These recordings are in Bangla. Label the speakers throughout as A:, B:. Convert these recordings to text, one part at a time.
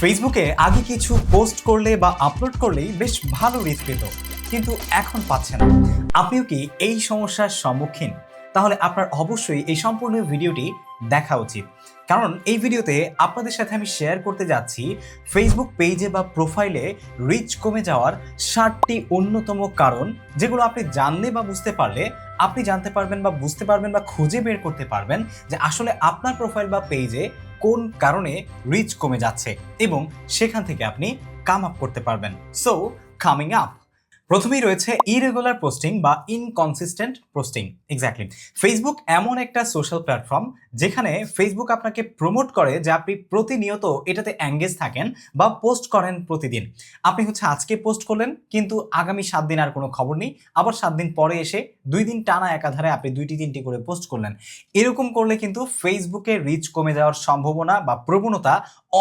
A: ফেসবুকে আগে কিছু পোস্ট করলে বা আপলোড করলেই বেশ ভালো রিচ পেত, কিন্তু এখন পাচ্ছে না। আপনিও কি এই সমস্যার সম্মুখীন? তাহলে আপনার অবশ্যই এই সম্পূর্ণ ভিডিওটি দেখা উচিত। কারণ এই ভিডিওতে আপনাদের সাথে আমি শেয়ার করতে যাচ্ছি ফেসবুক পেজে বা প্রোফাইলে রিচ কমে যাওয়ার ষাটটি অন্যতম কারণ, যেগুলো আপনি জানলে বা বুঝতে পারলে, আপনি জানতে পারবেন বা বুঝতে পারবেন বা খুঁজে বের করতে পারবেন যে আসলে আপনার প্রোফাইল বা পেজে কোন কারণে রিচ কমে যাচ্ছে এবং সেখান থেকে আপনি কাম আপ করতে পারবেন। সো কামিং আপ প্রথমেই রয়েছে ইরেগুলার পোস্টিং বা ইনকনসিস্টেন্ট পোস্টিং এক্স্যাক্টলি ফেসবুক এমন একটা সোশ্যাল প্ল্যাটফর্ম যেখানে ফেসবুক আপনাকে প্রমোট করে যে আপনি প্রতিনিয়ত এটাতে অ্যাঙ্গেজ থাকেন বা পোস্ট করেন প্রতিদিন। আপনি হচ্ছে আজকে পোস্ট করলেন, কিন্তু আগামী সাত দিন আর কোনো খবর নেই। আবার সাত দিন পরে এসে দুই দিন টানা একাধারে আপনি দুইটি তিনটি করে পোস্ট করলেন। এরকম করলে কিন্তু ফেসবুকে রিচ কমে যাওয়ার সম্ভাবনা বা প্রবণতা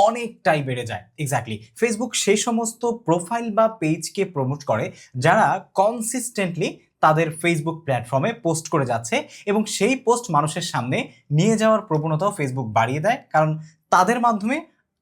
A: অনেকটাই বেড়ে যায় এক্স্যাক্টলি ফেসবুক সেই সমস্ত প্রোফাইল বা পেজকে প্রমোট করে যারা কনসিস্টেন্টলি তাদের ফেসবুক প্ল্যাটফর্মে পোস্ট করে যাচ্ছে এবং সেই পোস্ট মানুষের সামনে নিয়ে যাওয়ার প্রবণতাও ফেসবুক বাড়িয়ে দেয়। কারণ তাদের মাধ্যমে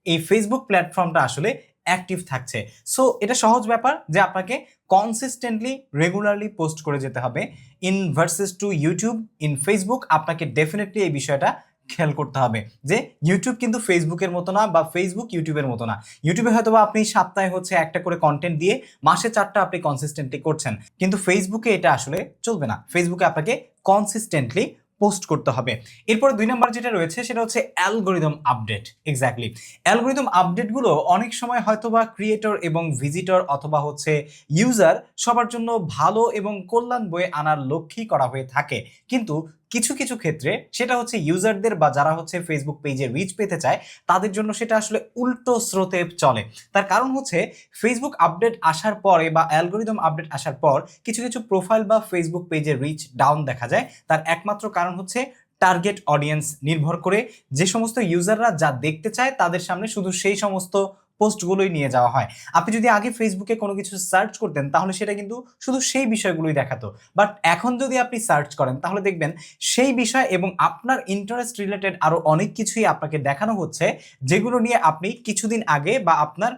A: এই ফেসবুক প্ল্যাটফর্মটা আসলে অ্যাক্টিভ থাকছে। সো এটা সহজ ব্যাপার যে আপনাকে কনসিস্টেন্টলি রেগুলারলি পোস্ট করে যেতে হবে। In versus to YouTube in Facebook আপনাকে ডেফিনেটলি এই বিষয়টা খেয়াল করতে হবে যে ইউটিউব কিন্তু ফেসবুকের মতো না বা ফেসবুক ইউটিউবের মতো না। ইউটিউবে হয়তো বা আপনি সপ্তাহে হচ্ছে একটা করে কন্টেন্ট দিয়ে মাসে চারটা আপনি কনসিস্টেন্টলি করছেন। কিন্তু ফেসবুকে এটা আসলে চলবে না। ফেসবুকে আপনাকে কনসিস্টেন্টলি পোস্ট করতে হবে। এরপরে দুই নম্বর যেটা রয়েছে সেটা হচ্ছে অ্যালগোরিদম আপডেট এক্স্যাক্টলি অ্যালগোরিদম আপডেটগুলো অনেক সময় হয়তো বা ক্রিয়েটর এবং ভিজিটর অথবা হচ্ছে ইউজার সবার জন্য ভালো এবং কল্যাণ বয়ে আনার লক্ষ্যই করা হয়ে থাকে। কিন্তু কিছু কিছু ক্ষেত্রে সেটা হচ্ছে ইউজারদের বা যারা হচ্ছে ফেসবুক পেজে রিচ পেতে চায়, তাদের জন্য সেটা আসলে উল্টো স্রোতে চলে। তার কারণ হচ্ছে ফেসবুক আপডেট আসার পরে বা অ্যালগোরিদম আপডেট আসার পর কিছু কিছু প্রোফাইল বা ফেসবুক পেজের রিচ ডাউন দেখা যায়। তার একমাত্র কারণ হচ্ছে টার্গেট অডিয়েন্স নির্ভর করে। যে সমস্ত ইউজাররা যা দেখতে চায়, তাদের সামনে শুধু সেই সমস্ত পোস্টগুলোই নিয়ে যাওয়া হয়। আপনি যদি আগে ফেসবুকে কোনো কিছু সার্চ করতেন, তাহলে সেটা কিন্তু শুধু সেই বিষয়গুলোই দেখাতো। বাট এখন যদি আপনি সার্চ করেন, তাহলে দেখবেন সেই বিষয় এবং আপনার ইন্টারেস্ট রিলেটেড আরও অনেক কিছুই আপনাকে দেখানো হচ্ছে, যেগুলো নিয়ে আপনি কিছুদিন আগে বা আপনার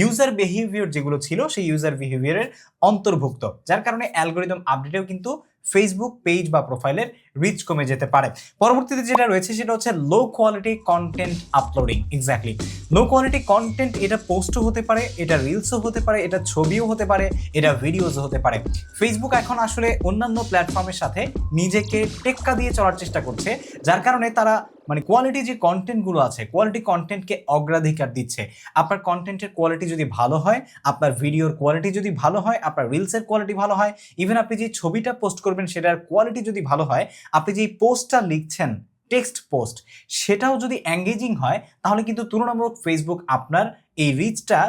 A: ইউজার বিহেভিয়ার যেগুলো ছিল, সেই ইউজার বিহেভিয়ারের অন্তর্ভুক্ত। যার কারণে অ্যালগোরিদম আপডেটেও কিন্তু ফেসবুক পেজ বা প্রোফাইলের রিচ কমে যেতে পারে। পরবর্তীতে যেটা রয়েছে সেটা হচ্ছে low quality content uploading exactly low quality content এটা পোস্টও হতে পারে, এটা রিলসও হতে পারে, এটা ছবিও হতে পারে, এটা ভিডিওসও হতে পারে। ফেসবুক এখন আসলে অন্যান্য প্ল্যাটফর্মের সাথে নিজেকে টেক্কা দিয়ে চলার চেষ্টা করছে, যার কারণে তারা মানে কোয়ালিটি যে কন্টেন্টগুলো আছে কোয়ালিটি কন্টেন্টকে অগ্রাধিকার দিচ্ছে। আপনার কন্টেন্টের কোয়ালিটি যদি ভালো হয়, আপনার ভিডিওর কোয়ালিটি যদি ভালো হয়, আপনার রিলসের কোয়ালিটি ভালো হয় ইভেন আপনি যে ছবিটা পোস্ট করবেন সেটার কোয়ালিটি যদি ভালো হয়, আপনি যে পোস্টটা লিখছেন টেক্সট পোস্ট সেটাও যদি এঙ্গেজিং হয়, তাহলে কিন্তু তুলনামূলক ফেসবুক আপনার এই রিচটা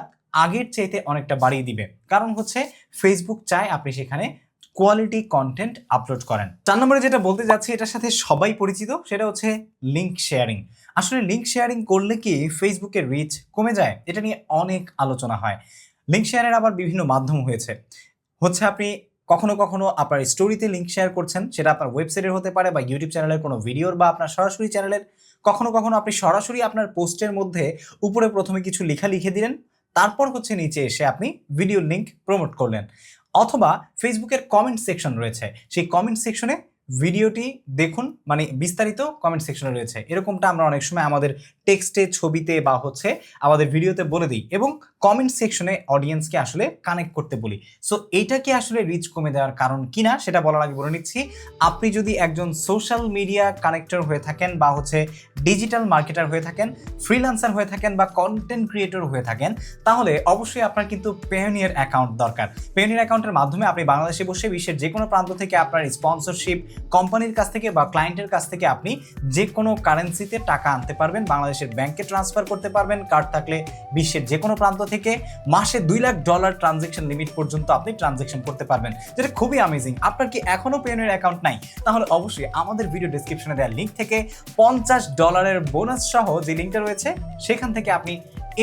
A: আগের চাইতে অনেকটা বাড়িয়ে দিবে। কারণ হচ্ছে ফেসবুক চায় আপনি সেখানে কোয়ালিটি কন্টেন্ট আপলোড করেন। চার নম্বরে যেটা বলতে যাচ্ছি, এটার সাথে সবাই পরিচিত, সেটা হচ্ছে লিঙ্ক শেয়ারিং আসলে লিঙ্ক শেয়ারিং করলে কি ফেসবুকের রিচ কমে যায়? এটা নিয়ে অনেক আলোচনা হয়। লিঙ্ক শেয়ারের আবার বিভিন্ন মাধ্যম হয়েছে। হচ্ছে আপনি কখনো কখনো আপনার স্টোরিতে লিঙ্ক শেয়ার করছেন, সেটা আপনার ওয়েবসাইটের হতে পারে বা ইউটিউব চ্যানেলের কোনো ভিডিওর বা আপনার সরাসরি চ্যানেলের কখনো কখনো আপনি সরাসরি আপনার পোস্টের মধ্যে উপরে প্রথমে কিছু লেখা লিখে দিলেন, তারপর হচ্ছে নিচে এসে আপনি ভিডিও লিঙ্ক প্রমোট করলেন। অথবা ফেসবুকের কমেন্ট সেকশন রয়েছে। সেই কমেন্ট সেকশনে ভিডিওটি দেখুন মানে বিস্তারিত কমেন্ট সেকশনে রয়েছে। এরকমটা আমরা অনেক সময় আমাদের টেক্সটে ছবিতে বা হচ্ছে আমাদের ভিডিওতে বলে দিই এবং কমেন্ট সেকশনে অডিয়েন্সকে আসলে কানেক্ট করতে বলি। সো এইটা কি আসলে রিচ কমে দেওয়ার কারণ কিনা সেটা বলার আগে বলে নিচ্ছি। আপনি যদি একজন সোশ্যাল মিডিয়া কানেক্টর হয়ে থাকেন বা হচ্ছে ডিজিটাল মার্কেটার হয়ে থাকেন ফ্রিল্যান্সার হয়ে থাকেন বা কন্টেন্ট ক্রিয়েটর হয়ে থাকেন, তাহলে অবশ্যই আপনার কিন্তু পেওনিয়ার অ্যাকাউন্ট দরকার। পেওনিয়ার অ্যাকাউন্টের মাধ্যমে আপনি বাংলাদেশে বসে বিশ্বের যে কোনো প্রান্ত থেকে আপনার স্পন্সরশিপ কোম্পানির কাছ থেকে বা ক্লায়েন্টের কাছ থেকে আপনি যে কোনো কারেন্সিতে টাকা আনতে পারবেন, বাংলাদেশের ব্যাংকে ট্রান্সফার করতে পারবেন কার্ড থাকলে বিশ্বের যে কোনো প্রান্ত থেকে মাসে দুই লাখ ডলার ট্রানজেকশন লিমিট পর্যন্ত আপনি ট্রানজেকশন করতে পারবেন, যেটা খুবই অ্যামেজিং আপনার কি এখনও পেনের অ্যাকাউন্ট নাই? তাহলে অবশ্যই আমাদের ভিডিও ডিসক্রিপশনে দেওয়া লিঙ্ক থেকে পঞ্চাশ ডলারের বোনাস সহ যে লিঙ্কটা রয়েছে, সেখান থেকে আপনি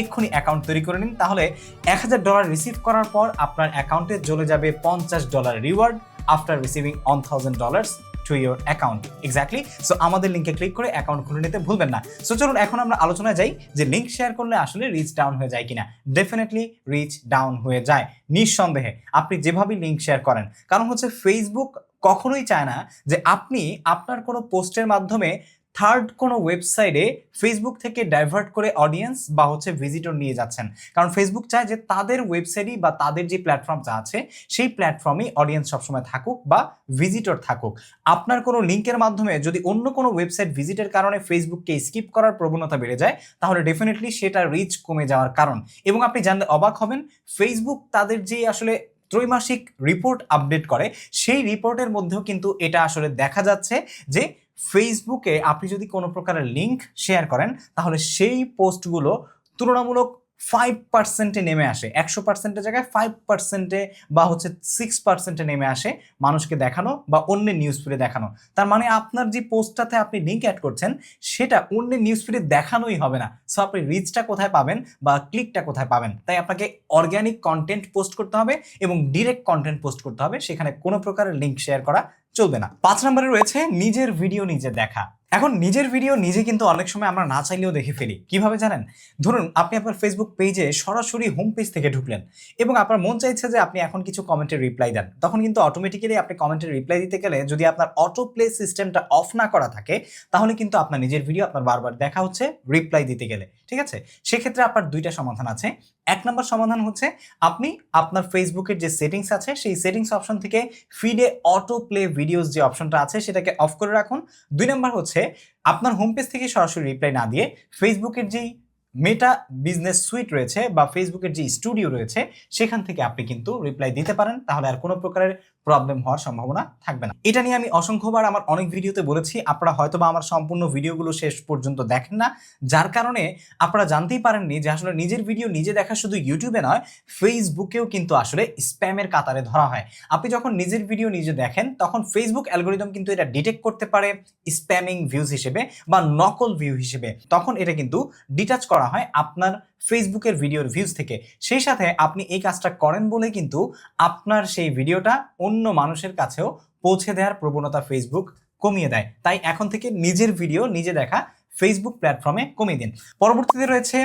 A: এক্ষুনি অ্যাকাউন্ট তৈরি করে নিন। তাহলে এক হাজার ডলার রিসিভ করার পর আপনার অ্যাকাউন্টে চলে যাবে পঞ্চাশ dollar reward after receiving one thousand dollars to your account exactly so আমাদের লিঙ্কে ক্লিক করে অ্যাকাউন্ট খুলে নিতে ভুলবেন না। সো চলুন এখন আমরা আলোচনায় যাই যে লিঙ্ক শেয়ার করলে আসলে রিচ ডাউন হয়ে যায় কিনা। ডেফিনেটলি রিচ ডাউন হয়ে যায়। নিঃসন্দেহে আপনি যেভাবেই লিঙ্ক শেয়ার করেন, কারণ হচ্ছে ফেসবুক কখনোই চায় না যে আপনি আপনার কোনো পোস্টের মাধ্যমে থার্ড কোনো ওয়েবসাইটে ফেসবুক থেকে ডাইভার্ট করে অডিয়েন্স বা হচ্ছে ভিজিটর নিয়ে যাচ্ছেন। কারণ ফেসবুক চায় যে তাদের ওয়েবসাইটই বা তাদের যে প্ল্যাটফর্ম যা আছে, সেই প্ল্যাটফর্মেই অডিয়েন্স সবসময় থাকুক বা ভিজিটর থাকুক। আপনার কোনো লিঙ্কের মাধ্যমে যদি অন্য কোনো ওয়েবসাইট ভিজিটের কারণে ফেসবুককে স্কিপ করার প্রবণতা বেড়ে যায়, তাহলে ডেফিনেটলি সেটা রিচ কমে যাওয়ার কারণ। এবং আপনি জানলে অবাক হবেন ফেসবুক তাদের যে আসলে ত্রৈমাসিক রিপোর্ট আপডেট করে, সেই রিপোর্টের মধ্যেও কিন্তু এটা আসলে দেখা যাচ্ছে যে ফেসবুকে আপনি যদি কোনো প্রকারের লিঙ্ক শেয়ার করেন, তাহলে সেই পোস্টগুলো তুলনামূলক ফাইভ পার্সেন্টে নেমে আসে। একশো পার্সেন্টের জায়গায় ফাইভ পার্সেন্টে বা হচ্ছে সিক্স পার্সেন্টে নেমে আসে মানুষকে দেখানো বা অন্য নিউজ ফিডে দেখানো। তার মানে আপনার যে পোস্টটাতে আপনি লিঙ্ক অ্যাড করছেন, সেটা অন্য নিউজ ফিডে দেখানোই হবে না। সো আপনি রিচটা কোথায় পাবেন বা ক্লিকটা কোথায় পাবেন, তাই আপনাকে অর্গ্যানিক কন্টেন্ট পোস্ট করতে হবে এবং ডিরেক্ট কন্টেন্ট পোস্ট করতে হবে। সেখানে কোনো প্রকারের লিঙ্ক শেয়ার করা চলবে না। পাঁচ নম্বরে রয়েছে নিজের ভিডিও নিজে দেখা। এখন নিজের ভিডিও নিজে কিন্তু অনেক সময় আমরা না চাইলেও দেখে ফেলি। কীভাবে জানেন? ধরুন, আপনি আপনার ফেসবুক পেজে সরাসরি হোম পেজ থেকে ঢুকলেন এবং আপনার মন চাইছে যে আপনি এখন কিছু কমেন্টের রিপ্লাই দেন। তখন কিন্তু অটোমেটিক্যালি আপনি কমেন্টের রিপ্লাই দিতে গেলে যদি আপনার অটো প্লে সিস্টেমটা অফ না করা থাকে, তাহলে কিন্তু আপনার নিজের ভিডিও আপনার বারবার দেখা হচ্ছে রিপ্লাই দিতে গেলে। ঠিক আছে? সেক্ষেত্রে আপনার দুইটা সমাধান আছে। এক নম্বর সমাধান হচ্ছে আপনি আপনার ফেসবুকের যে সেটিংস আছে, সেই সেটিংস অপশন থেকে ফিডে অটো প্লে ভিডিওস যে অপশনটা আছে, সেটাকে অফ করে রাখুন। দুই নম্বর হচ্ছে আপনার হোম পেজ থেকে সরাসরি রিপ্লাই না দিয়ে ফেসবুকের যেই মেটা বিজনেস সুইট রয়েছে বা ফেসবুকের যে স্টুডিও রয়েছে, সেখান থেকে আপনি কিন্তু রিপ্লাই দিতে পারেন, তাহলে আর কোনো প্রকারের প্রবলেম হওয়ার সম্ভাবনা থাকবে না। এটা নিয়ে আমি অসংখ্যবার আমার অনেক ভিডিওতে বলেছি, আপনারা হয়তো বা আমার সম্পূর্ণ ভিডিওগুলো শেষ পর্যন্ত দেখেন না। যার কারণে আপনারা জানতেই পারেননি যে আসলে নিজের ভিডিও নিজে দেখা শুধু ইউটিউবে নয় ফেসবুকেও কিন্তু আসলে স্প্যামের কাতারে ধরা হয়। আপনি যখন নিজের ভিডিও নিজে দেখেন, তখন ফেসবুক অ্যালগোরিদম কিন্তু এটা ডিটেক্ট করতে পারে স্প্যামিং ভিউজ হিসেবে বা নকল ভিউ হিসেবে। তখন এটা কিন্তু ডিটাচ করা হয় আপনার ফেসবুকের ভিডিওর ভিউজ থেকে। সেই সাথে আপনি এই কাজটা করেন বলে কিন্তু আপনার সেই ভিডিওটা অন্য মানুষের কাছেও পৌঁছে দেওয়ার প্রবণতা ফেসবুক কমিয়ে দেয়। তাই এখন থেকে নিজের ভিডিও নিজে দেখা ফেসবুক প্ল্যাটফর্মে কমিয়ে দিন। পরবর্তীতে রয়েছে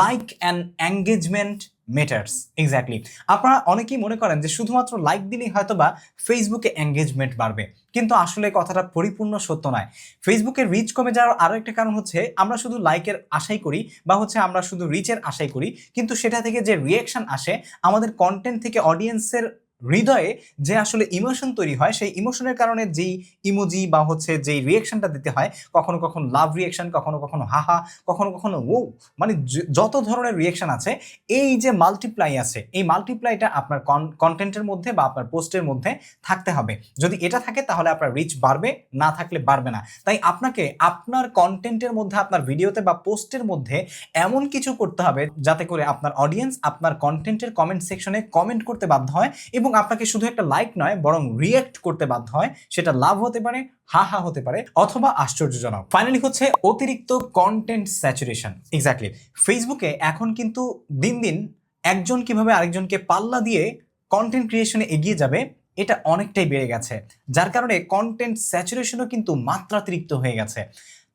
A: like and engagement matters exactly আপনারা অনেকেই মনে করেন যে শুধুমাত্র লাইক দিলেই হয়তো বা ফেসবুকে এঙ্গেজমেন্ট বাড়বে। কিন্তু আসলে কথাটা পরিপূর্ণ সত্য নয়। ফেসবুকে রিচ কমে যাওয়ার আরও একটা কারণ হচ্ছে আমরা শুধু লাইকের আশাই করি বা হচ্ছে আমরা শুধু রিচের আশাই করি। কিন্তু সেটা থেকে যে রিয়েকশন আসে, আমাদের কন্টেন্ট থেকে অডিয়েন্সের হৃদয়ে যে আসলে ইমোশন তৈরি হয়, সেই ইমোশনের কারণে যেই ইমোজি বা হচ্ছে যেই রিয়েকশনটা দিতে হয়, কখনো কখনো লাভ রিয়েকশন কখনো কখনো হাহা, কখনো কখনো ও মানে যত ধরনের রিয়েকশন আছে, এই যে মাল্টিপ্লাই আছে, এই মাল্টিপ্লাইটা আপনার কন্টেন্টের মধ্যে বা আপনার পোস্টের মধ্যে থাকতে হবে। যদি এটা থাকে, তাহলে আপনার রিচ বাড়বে, না থাকলে বাড়বে না। তাই আপনাকে আপনার কন্টেন্টের মধ্যে, আপনার ভিডিওতে বা পোস্টের মধ্যে এমন কিছু করতে হবে, যাতে করে আপনার অডিয়েন্স আপনার কন্টেন্টের কমেন্ট সেকশনে কমেন্ট করতে বাধ্য হয় এবং আপনাকে শুধু একটা লাইক নয়, বরং রিয়েক্ট করতে বাধ্য হয়। সেটা লাভ হতে পারে হা হা হতে পারে, অথবা আশ্চর্যজনক। ফাইনালি হচ্ছে অতিরিক্ত কন্টেন্ট স্যাচুরেশন এক্স্যাক্টলি ফেসবুকে এখন কিন্তু দিন দিন একজন কীভাবে আরেকজনকে পাল্লা দিয়ে কন্টেন্ট ক্রিয়েশনে এগিয়ে যাবে, এটা অনেকটাই বেড়ে গেছে। যার কারণে কন্টেন্ট স্যাচুরেশনও কিন্তু মাত্রাতিরিক্ত হয়ে গেছে।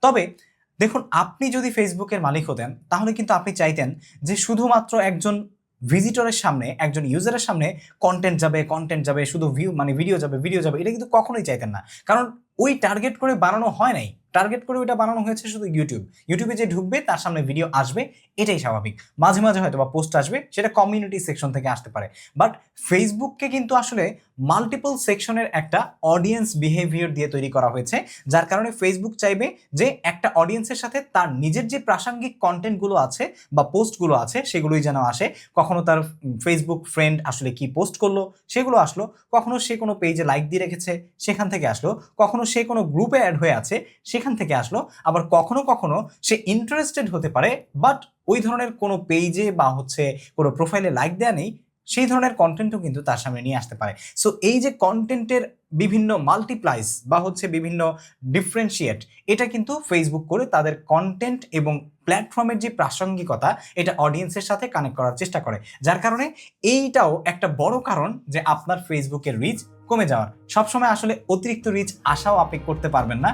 A: তবে দেখুন, আপনি যদি ফেসবুকের মালিক হতেন, তাহলে কিন্তু আপনি চাইতেন যে শুধুমাত্র একজন ভিজিটরের সামনে, একজন ইউজারের সামনে কন্টেন্ট যাবে কন্টেন্ট যাবে, শুধু ভিউ মানে ভিডিও যাবে ভিডিও যাবে, এটা কিন্তু কখনোই চাইতেন না। কারণ ওই টার্গেট করে বানানো হয় নাই। টার্গেট করে ওইটা বানানো হয়েছে শুধু ইউটিউব ইউটিউবে যে ঢুকবে, তার সামনে ভিডিও আসবে, এটাই স্বাভাবিক। মাঝে মাঝে হয়তো বা পোস্ট আসবে, সেটা কমিউনিটি সেকশন থেকে আসতে পারে। বাট ফেসবুককে কিন্তু আসলে মাল্টিপল সেকশনের একটা অডিয়েন্স বিহেভিয়ার দিয়ে তৈরি করা হয়েছে, যার কারণে ফেসবুক চাইবে যে একটা অডিয়েন্সের সাথে তার নিজের যে প্রাসঙ্গিক কন্টেন্টগুলো আছে বা পোস্টগুলো আছে, সেগুলোই যেন আসে। কখনো তার ফেসবুক ফ্রেন্ড আসলে কি পোস্ট করল, সেগুলো আসলো। কখনো সে কোনো পেজে লাইক দিয়ে রেখেছে, সেখান থেকে আসলো। কখনো সে কোনো গ্রুপে অ্যাড হয়ে আছে, সেখান থেকে আসলো। আবার কখনো কখনো সে ইন্টারেস্টেড হতে পারে বাট ওই ধরনের কোনো পেজে বা হচ্ছে কোনো প্রোফাইলে লাইক দেওয়া নেই, সেই ধরনের কন্টেন্টও কিন্তু তার সামনে নিয়ে আসতে পারে। সো এই যে কন্টেন্টের বিভিন্ন মাল্টিপ্লাইস বা হচ্ছে বিভিন্ন ডিফারেন্সিয়েট এটা কিন্তু ফেসবুক করে তাদের কন্টেন্ট এবং প্ল্যাটফর্মের যে প্রাসঙ্গিকতা, এটা অডিয়েন্সের সাথে কানেক্ট করার চেষ্টা করে। যার কারণে এইটাও একটা বড় কারণ যে আপনার ফেসবুকের রিচ কমে যাওয়ার। সবসময় আসলে অতিরিক্ত রিচ আশাও আপনি করতে পারবেন না।